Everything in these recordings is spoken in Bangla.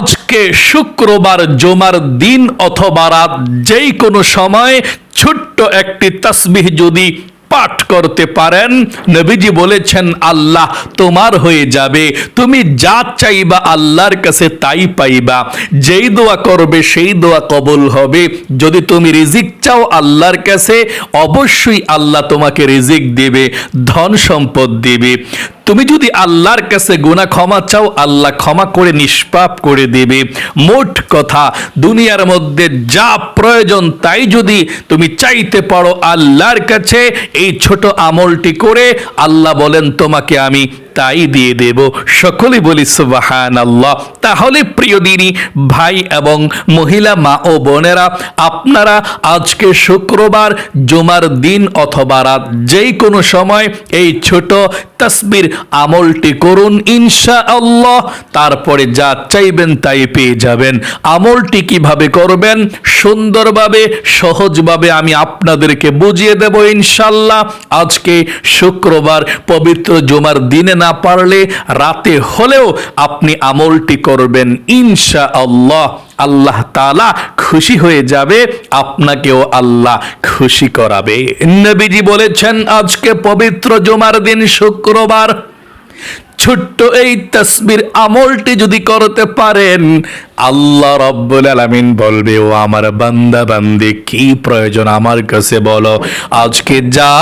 আজকে শুক্রবার, জমার দিন অথবা রাত যেই কোনো সময় ছোট্ট একটি তসবিহ যদি পাঠ করতে পারেন, নবীজি বলেছেন, আল্লাহ তোমার হয়ে যাবে, তুমি যা চাইবা আল্লাহর কাছে তাই পাইবা। যেই দোয়া করবে, সেই দোয়া কবল হবে। যদি তুমি রিজিক চাও আল্লাহর কাছে, অবশ্যই আল্লাহ তোমাকে রিজিক দেবে, ধন সম্পদ দেবে। তুমি যদি আল্লাহর কাছে গোনা ক্ষমা চাও, আল্লাহ ক্ষমা করে নিষ্পাপ করে দেবে। মোট কথা, দুনিয়ার মধ্যে যা প্রয়োজন তাই যদি তুমি চাইতে পারো আল্লাহর কাছে, এই ছোট আমলটি করে আল্লাহ বলেন, তোমাকে আমি তাই দিয়ে দেব। সকলে বলি সুবাহান আল্লাহ তাহলে প্রিয় দিনী, ভাই এবং মহিলা, মা ও বোনেরা, আপনারা আজকে শুক্রবার, জুমার দিন অথবা রাত যেই কোনো সময় এই ছোট তসবির আমলটি করুন ইনশা আল্লাহ তারপরে যা চাইবেন তাই পেয়ে যাবেন। আমলটি কীভাবে করবেন? সুন্দরভাবে, সহজভাবে আমি আপনাদেরকে বুঝিয়ে দেব ইনশাল্লাহ আজকে শুক্রবার পবিত্র জুমার দিনে না পারলে রাতে হলেও আপনি আমলটি করবেন। ইনশা আল্লাহ আল্লাহ তালা খুশি হয়ে যাবে, আপনাকেও আল্লাহ খুশি করাবে। নবীজি বলেছেন, আজকে পবিত্র জমার দিন শুক্রবার। ছোট্ট এই তসবির আমলটি যদি করতে পারেন, আল্লাহ রব্বুল আলামিন বলবে, ও আমার বান্দা বান্দি কি প্রয়োজন আমার কাছে বলো? আজকে যা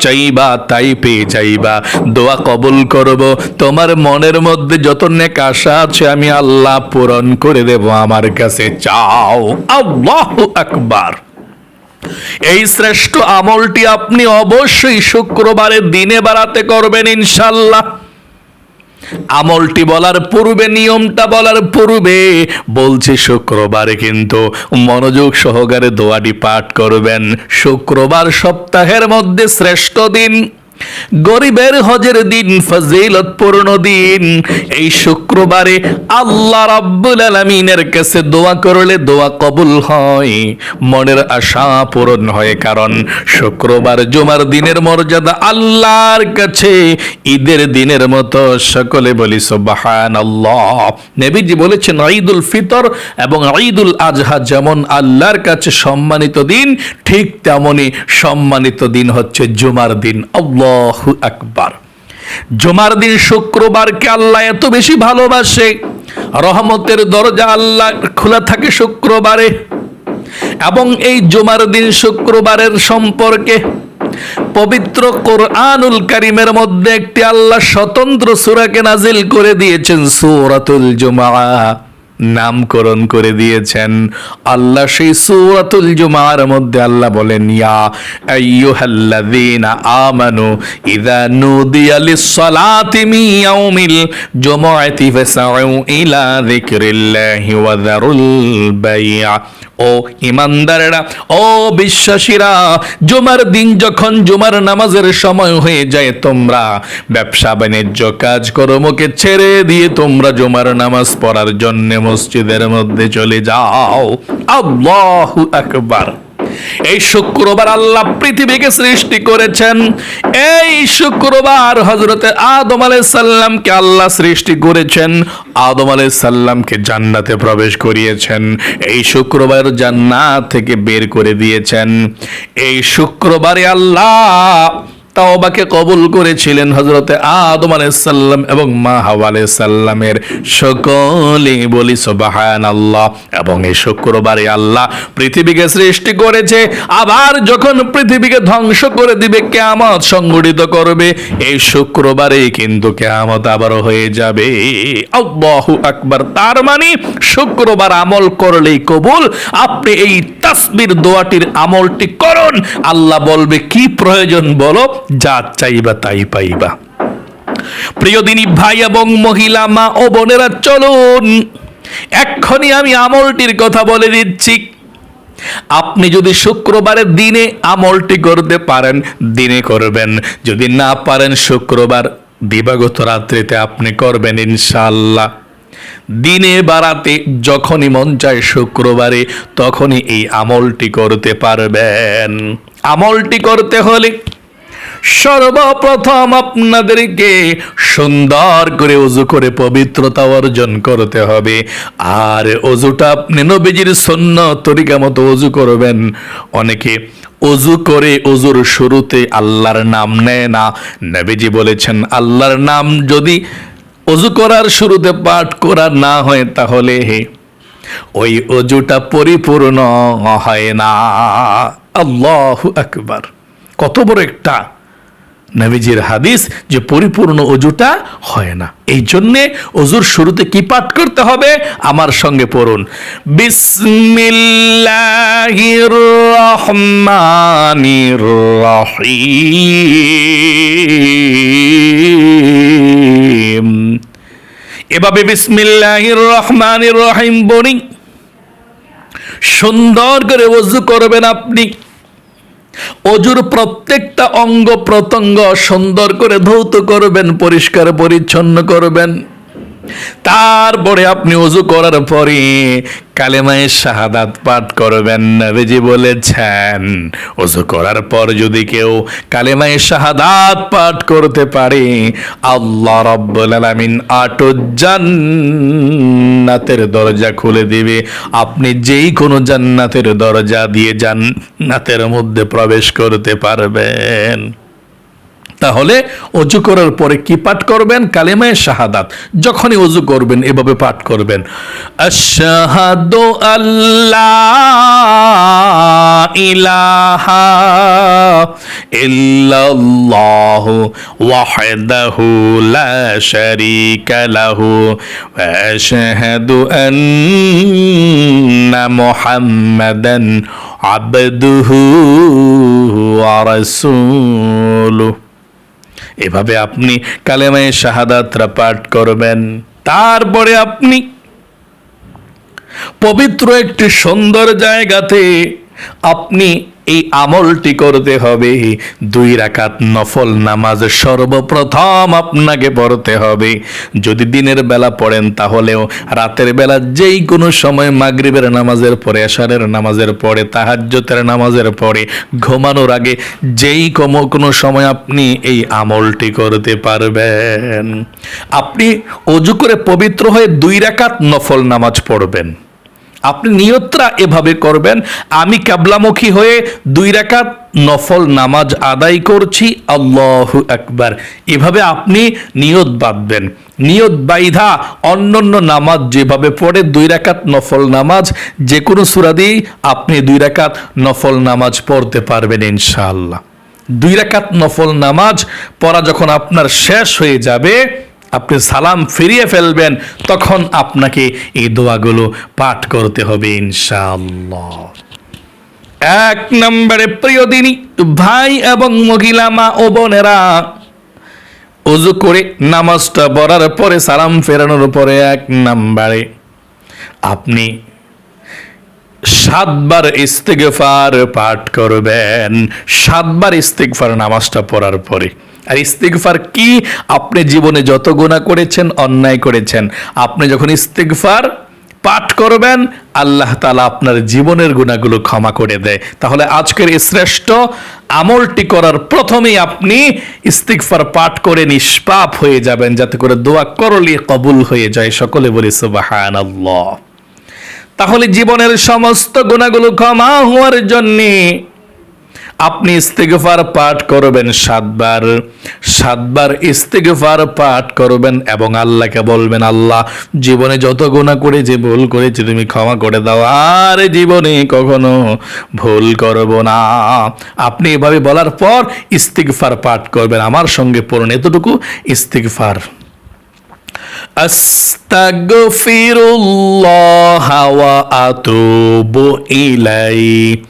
চাইবা তাই পেয়ে যাইবা। দোয়া কবুল করব। তোমার মনের মধ্যে যত নেক আশা আছে, আমি আল্লাহ পূরণ করে দেব আমার কাছে। চাও, আল্লাহু আকবার। এই শ্রেষ্ঠ আমলটি আপনি অবশ্যই শুক্রবারের দিনে বেড়াতে করবেন ইনশাল্লাহ আমলটি বলার পূর্বে, নিয়মটা বলার পূর্বে বলছি শুক্রবারে কিন্তু মনোযোগ সহকারে দোয়াটি পাঠ করবেন। শুক্রবার সপ্তাহের মধ্যে শ্রেষ্ঠ দিন। গরিবের হজের দিন, ফজিলতপূর্ণ দিন। এই শুক্রবারে আল্লাহ রাব্বুল আলামিনের কাছে দোয়া করলে দোয়া কবুল হয়। মনের আশা পূরণ হয়, কারণ শুক্রবার জুমার দিনের মর্যাদা আল্লাহর কাছে। ঈদের দিনের মতো সকলে বলি, সুবহানাল্লাহ। নবীজি বলেছেন, ঈদুল ফিতর এবং ঈদুল আজহা যেমন আল্লাহর কাছে সম্মানিত দিন, ঠিক তেমনি সম্মানিত দিন হচ্ছে জুমার দিন। আল্লাহু আকবার। জুমার দিন শুক্রবারকে আল্লাহ এত বেশি ভালোবাসে। রহমতের দরজা আল্লাহ খোলা থাকে শুক্রবারে। এবং এই জুমার দিন শুক্রবারের সম্পর্কে পবিত্র কোরআনুল কারিমের মধ্যে একটি আল্লাহ স্বতন্ত্র সূরাকে নাজিল করে দিয়েছেন সূরাতুল জুমা নামকরণ করে দিয়েছেন। আল্লাহ সেই সূরাতুল জুমার মধ্যে আল্লাহ বলেন, ইয়া আমানু ইযা মিন ইয়াউমিল ইলা যিকরিল্লাহি ওয়া যারুল ও ইমানদারেরা ও বিশ্বাসীরা, জুমার দিন যখন জুমার নামাজের সময় হয়ে যায়, তোমরা ব্যবসা বাণিজ্য কাজ কর্মকে ছেড়ে দিয়ে তোমরা জুমার নামাজ পড়ার জন্য মসজিদের মধ্যে চলে যাও। আল্লাহু আকবার। এই শুক্রবার আল্লাহ পৃথিবীকে সৃষ্টি করেছেন। এই শুক্রবার হজরতে আদম আলাই সাল্লামকে আল্লাহ সৃষ্টি করেছেন। আদম আলাই সাল্লামকে জান্নাতে প্রবেশ করিয়েছেন। এই শুক্রবার জান্নাত থেকে বের করে দিয়েছেন। এই শুক্রবারে আল্লাহ তাওবাকে কবুল করেছিলেন হজরতে আদম আলাইসাল্লাম এবং মা হাওয়া আলাইসাল্লামের সকলে বলি সোবাহান আল্লাহ এবং এই শুক্রবারে আল্লাহ পৃথিবীকে সৃষ্টি করেছে, আবার যখন পৃথিবীকে ধ্বংস করে দিবে, কেয়ামত সংগঠিত করবে, এই শুক্রবারে কিন্তু কেয়ামত আবারও হয়ে যাবে। আল্লাহু আকবার। তার মানে শুক্রবার আমল করলেই কবুল, আপনি এই তাসবির দোয়াটির আমলটি করুন। আল্লাহ বলবে, কি প্রয়োজন বলো, যা চাইবা তাই পাইবা। প্রিয় দিনী ভাই এবং মহিলা, মা ও বোনেরা, চলুন। এক্ষুনি আমি আমলটির কথা বলে দিচ্ছি। আপনি যদি শুক্রবারের দিনে আমলটি করতে পারেন, দিনে করবেন। যদি না পারেন, শুক্রবার দিবাগত রাত্রিতে আপনি করবেন, ইনশাআল্লাহ। দিনে বাড়াতে যখনই মন চায় শুক্রবারে তখনই এই আমলটি করতে পারবেন। আমলটি করতে হলে সর্বপ্রথম আপনাদেরকে সুন্দর করে অজু করে পবিত্রতা অর্জন করতে হবে। আর অজুটা আপনি নবীজির সন্ন তরিকা মতো অজু করবেন। অনেকে অজু করে অজুর শুরুতে আল্লাহর নাম নেয় না। নবীজি বলেছেন, আল্লাহর নাম যদি অজু করার শুরুতে পাঠ করা না হয় তাহলে ওই অজুটা পরিপূর্ণ হয় না। আল্লাহ আকবার। কত বড় একটা নবীজির হাদিস যে পরিপূর্ণ অজুটা হয় না। এই জন্যে অজুর শুরুতে কি পাঠ করতে হবে? আমার সঙ্গে পড়ুন। বিসমিল্লাহির এভাবে বিসমিল্লাহির রহমানির রহিম বলি। সুন্দর করে অজু করবেন আপনি। অজুর প্রত্যেকটা অঙ্গ প্রত্যঙ্গ সুন্দর করে ধৌত করবেন পরিষ্কার পরিচ্ছন্ন করবেন। তারপরে আপনি অজু করার পরে কালেমায় শাহাদাত পাঠ করবেন, নবীজি বলেছেন অজু করার পর যদি কেউ কালেমায় শাহাদাত পাঠ করতে পারে, আল্লাহ রব্বুল আলামিন জান্নাতের দরজা খুলে দিবে। আপনি যেই কোনো জান্নাতের দরজা দিয়ে জান্নাতের মধ্যে প্রবেশ করতে পারবেন। তাহলে অজু করার পরে কি পাঠ করবেন? কালেমায় শাহাদাত। যখনই অজু করবেন, এভাবে পাঠ করবেন। আশহাদু আল্লাহ ইলাহা ইল্লাল্লাহ ওয়াহদাহু লা শারীকা লাহু ওয়া আশহাদু আন্না মুহাম্মাদান আবদুহু ওয়া রাসূলুহু। এভাবে আপনি কালেমায় শাহাদাতরা পাঠ করবেন। তারপরে আপনি পবিত্র একটি সুন্দর জায়গাতে আপনি এই আমলটি করতে হবে। দুই রাকাত নফল নামাজ সর্বপ্রথম আপনাকে পড়তে হবে। যদি দিনের বেলা পড়েন তাহলেও রাতের বেলা যেই কোনো সময় মাগরিবের নামাজের পরে, এশারের নামাজের পরে তাহাজ্জতের নামাজের পরে, ঘুমানোর আগে যেই কোনো কোনো সময় আপনি এই আমলটি করতে পারবেন। আপনি অজু করে পবিত্র হয়ে দুই রাকাত নফল নামাজ পড়বেন। আপনি নিয়তরা এভাবে করবেন। আমি কাবলামুখী হয়ে দুই রাকাত নফল নামাজ আদায় করছি। আল্লাহ একবার এভাবে আপনি নিয়ত বাঁধবেন। নিয়ত বাইধা অন্যান্য নামাজ যেভাবে পড়ে, দুই রাকাত নফল নামাজ যে কোনো সুরা দিয়েই আপনি দুই রাকাত নফল নামাজ পড়তে পারবেন ইনশাআল্লাহ। দুই রাকাত নফল নামাজ পড়া যখন আপনার শেষ হয়ে যাবে আপনি সালাম ফিরিয়ে ফেলবেন, তখন আপনাকে এই দোয়াগুলো পাঠ করতে হবে ইনশাআল্লাহ। এক নম্বরে, প্রিয় দিনী, ভাই এবং মহিলা, মা ও বোনেরা অজু করে নামাজটা পড়ার পরে সালাম ফেরানোর পরে এক নম্বরে, আপনি সাতবার ইস্তেগফার পাঠ করবেন। সাতবার ইস্তেগফার নামাজটা পড়ার পরে। আর ইস্তেগফার কি? আপনি জীবনে যত গুণা করেছেন, অন্যায় করেছেন। আপনি যখন ইস্তেগফার পাঠ করবেন, আল্লাহ তালা আপনার জীবনের গুণাগুলো ক্ষমা করে দেয়। তাহলে আজকের এই শ্রেষ্ঠ আমলটি করার প্রথমেই আপনি ইস্তিগফার পাঠ করে নিষ্পাপ হয়ে যাবেন, যাতে করে দোয়া করলে কবুল হয়ে যায়। সকলে বলি সুবাহান তাহলে জীবনের সমস্ত গুণাগুলো ক্ষমা হওয়ার জন্যে আপনি ইস্তেগফার পাঠ করবেন সাতবার। সাতবার ইস্তেগফার পাঠ করবেন এবং আল্লাহকে বলবেন, আল্লাহ, জীবনে যত গুণা করেছি, ভুল করেছি, তুমি ক্ষমা করে দাও। আর জীবনে কখনো ভুল করব না। আপনি এভাবে বলার পর ইস্তিগফার পাঠ করবেন। আমার সঙ্গে পড়ুন এতটুকু। ইস্তিগফার। আস্তাগফিরুল্লাহ ওয়া আতুবু ইলাইহি।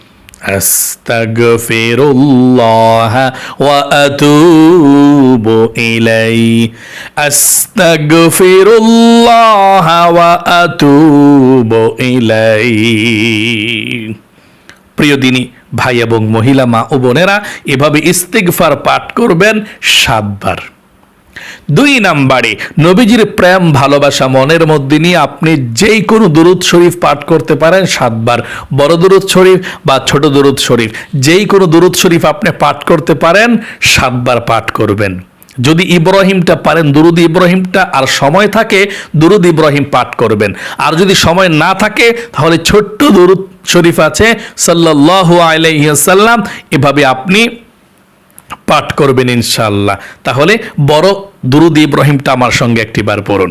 أستغفر الله وأتوب إليه أستغفر الله وأتوب إليه প্রিয় দিনী ভাই এবং মহিলা মা ও বোনেরা এভাবে ইস্তিগফার পাঠ করবেন সাতবার দুই নাম্বারে, নবীজির প্রেম, ভালোবাসা মনের মধ্যে নিয়ে আপনি যেই কোনো দুরুদ শরীফ পাঠ করতে পারেন সাতবার। বড় দুরুদ শরীফ বা ছোট দুরুদ শরীফ যেই কোনো দুরুদ শরীফ আপনি পাঠ করতে পারেন, সাতবার পাঠ করবেন। যদি ইব্রাহিমটা পারেন, দুরুদ ইব্রাহিমটা, আর সময় থাকে, দুরুদ ইব্রাহিম পাঠ করবেন। আর যদি সময় না থাকে, তাহলে ছোট্ট দুরুদ শরীফ আছে, সাল্লাল্লাহু আলাইহি ওয়াসাল্লাম। এভাবে আপনি পাঠ করবেন ইনশাল্লাহ তাহলে বড় দুরুদ ইব্রাহিমটা আমার সঙ্গে একটিবার পড়ুন।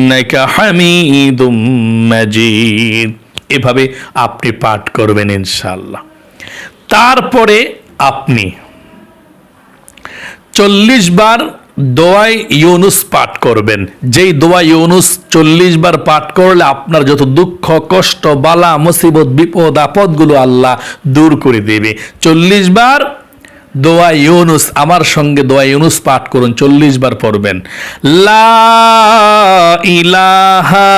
ইন্নাকা হামিদুম মাজিদ। এভাবে আপনি পাঠ করবেন ইনশাল্লাহ তারপরে আপনি চল্লিশ বার দোয়াই ইউনুস পাঠ করবেন। যেই দোয়া ইউনুস চল্লিশ বার পাঠ করলে আপনার যত দুঃখ, কষ্ট, বালা, মুসিবত, বিপদ, আপদগুলো আল্লাহ দূর করে দেবে। চল্লিশ বার দোয়া ইউনুস, আমার সঙ্গে দোয়া ইউনুস পাঠ করুন, চল্লিশ বার পড়বেন। লা ইলাহা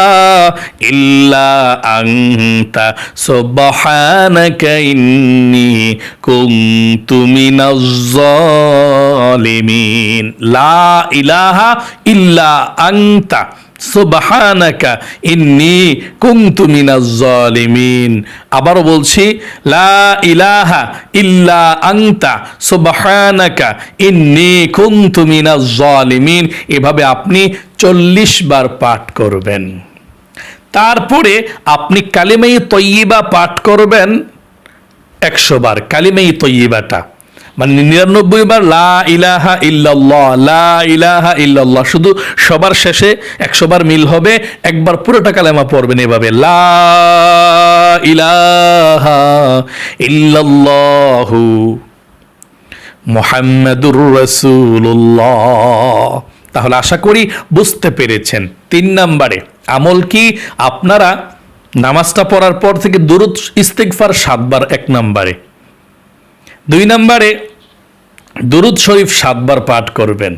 ইল্লা আংতা লা ইলাহা ইল্লা আংতা সুবহানাকা ইন্নী কুনতু মিনাজ জালিমিন। আবারও বলছি, লা ইলাহা ইল্লা আনতা সুবহানাকা ইন্নী কুনতু মিনাজ জালিমিন। এভাবে আপনি চল্লিশ বার পাঠ করবেন। তারপরে আপনি কালিমাই তৈয়িবা পাঠ করবেন একশো বার। কালিমাই তৈয়িবাটা। মানে নিরানব্বই বার লা ইলাহা ইল্লাল্লাহ, লা ইলাহা ইল্লাল্লাহ। শুধু সবার শেষে একশো বার মিল হবে, একবার পুরোটা কালেমা পড়বেন এভাবে। লা ইলাহা ইল্লাল্লাহু মোহাম্মদুর রসুল্লাহ তাহলে আশা করি বুঝতে পেরেছেন। তিন নম্বরে, আমল কি? আপনারা নামাজটা পড়ার পর থেকে দুরুদ ইস্তেকফার সাতবার এক নম্বরে। দুই নম্বরে, দুরুদ শরীফ সাতবার পাঠ করবেন।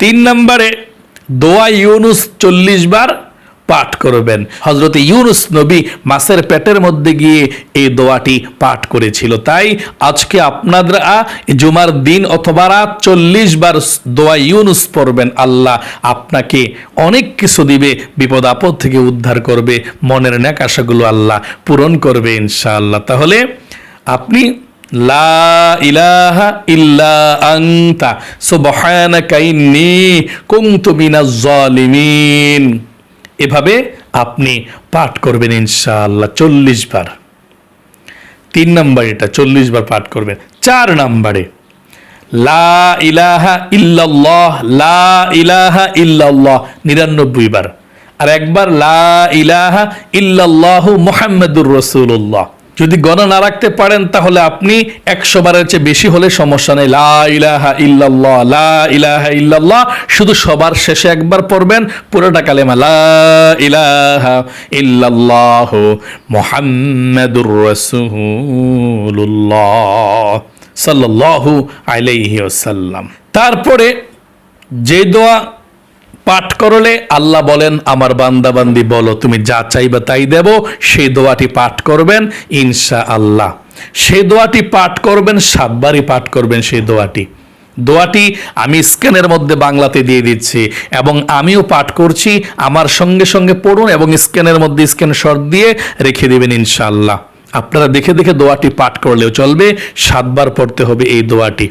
তিন নম্বরে, দোয়া ইউনুস চল্লিশ বার পাঠ করবেন। হজরত ইউনুস নবী মাসের পেটের মধ্যে গিয়ে এই দোয়াটি পাঠ করেছিল। তাই আজকে আপনারা জুমার দিন অথবা রাত চল্লিশ বার দোয়া ইউনুস পড়বেন। আল্লাহ আপনাকে অনেক কিছু দিবে, বিপদ আপদ থেকে উদ্ধার করবে, মনের ন্যাক আশাগুলো আল্লাহ পূরণ করবে ইনশাআল্লাহ। তাহলে আপনি লা ইলাহা ইল্লা এভাবে আপনি পাঠ করবেন ইনশাআল্লাহ চল্লিশ বার। তিন নম্বর এটা, চল্লিশ বার পাঠ করবেন। চার নম্বরে, লা ইলাহা লা ইলাহা নিরানব্বই বার। আর একবার, লা ইলাহা ইল্লাল্লাহু মুহাম্মাদুর রাসূলুল্লাহ। যদি গণনা না রাখতে পারেন, তাহলে আপনি একশো বারের চেয়ে বেশি হলে সমস্যা নেই। লা ইলাহা ইল্লাল্লাহ, লা ইলাহা ইল্লাল্লাহ, শুধু সবার শেষে একবার পড়বেন, পুরোটা কালেমা, লা ইলাহা ইল্লাল্লাহ মুহাম্মাদুর রাসূলুল্লাহ সাল্লাল্লাহু আলাইহি ওয়াসাল্লাম। তারপরে যে দোয়া পাঠ করলে আল্লাহ বলেন, আমার বান্দা বান্দি বলো, তুমি যা চাইবে তাই দেব, সেই দোয়াটি পাঠ করবেন ইনশা আল্লাহ সেই দোয়াটি পাঠ করবেন, সাতবারই পাঠ করবেন সেই দোয়াটি। দোয়াটি আমি স্ক্যানের মধ্যে বাংলাতে দিয়ে দিচ্ছি এবং আমিও পাঠ করছি, আমার সঙ্গে সঙ্গে পড়ুন এবং স্ক্যানের মধ্যে স্ক্যান শর্ট দিয়ে রেখে দেবেন ইনশাআল্লাহ। আপনারা দেখে দেখে দোয়াটি পাঠ করলেও চলবে, সাতবার পড়তে হবে এই দোয়াটি।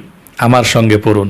আমার সঙ্গে পড়ুন।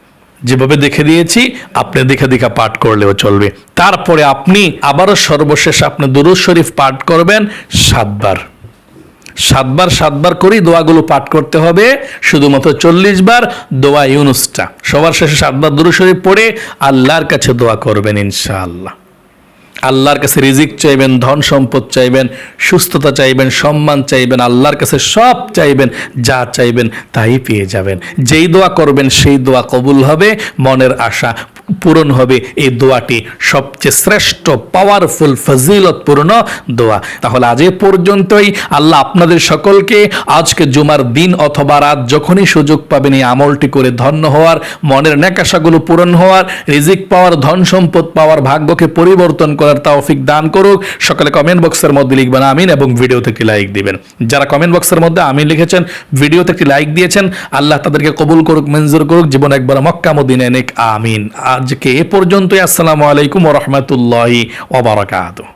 যেভাবে দেখে দিয়েছি, আপনি দেখে দেখে পাঠ করলেও চলবে। তারপরে আপনি আবারও সর্বশেষ আপনি দুরুদ শরীফ পাঠ করবেন সাতবার। সাতবার সাতবার করেই দোয়াগুলো পাঠ করতে হবে, শুধুমাত্র চল্লিশ বার দোয়া ইউনুসটা। সবার শেষে সাতবার দুরু শরীফ পড়ে আল্লাহর কাছে দোয়া করবেন ইনশাআল্লাহ। আল্লাহর কাছে রিজিক চাইবেন, ধন সম্পদ চাইবেন, সুস্থতা চাইবেন, সম্মান চাইবেন, আল্লাহর কাছে সব চাইবেন, যা চাইবেন তাই পেয়ে যাবেন। যেই দোয়া করবেন সেই দোয়া কবুল হবে, মনের আশা পূরণ হবে এই দোয়াটি। সবচেয়ে শ্রেষ্ঠ পাওয়ারফুল ফজিলতপূর্ণ দোয়া। তাহলে আজ পর্যন্তই। আল্লাহ আপনাদের সকলকে আজকে জুমার দিন অথবা রাত যখনই সুযোগ পাবেন এই আমলটি করে ধন্য হওয়ার, মনের নেকাশাগুলো পূরণ হওয়ার, রিজিক পাওয়ার, ধন সম্পদ পাওয়ার, ভাগ্যকে পরিবর্তন করার তৌফিক দান করুক। সকালে কমেন্ট বক্সের মধ্যে লিখবেন আমিন এবং ভিডিওতে একটি লাইক দিবেন। যারা কমেন্ট বক্সের মধ্যে আমিন লিখেছেন, ভিডিওতে একটি লাইক দিয়েছেন, আল্লাহ তাদেরকে কবুল করুক, মঞ্জুর করুক। জীবন একবার মক্কা মদিনে নেক, আমিন। আজকে এ পর্যন্তই। আসসালামু আলাইকুম ওরহমতুল্লাহি ওবরাকাতুহ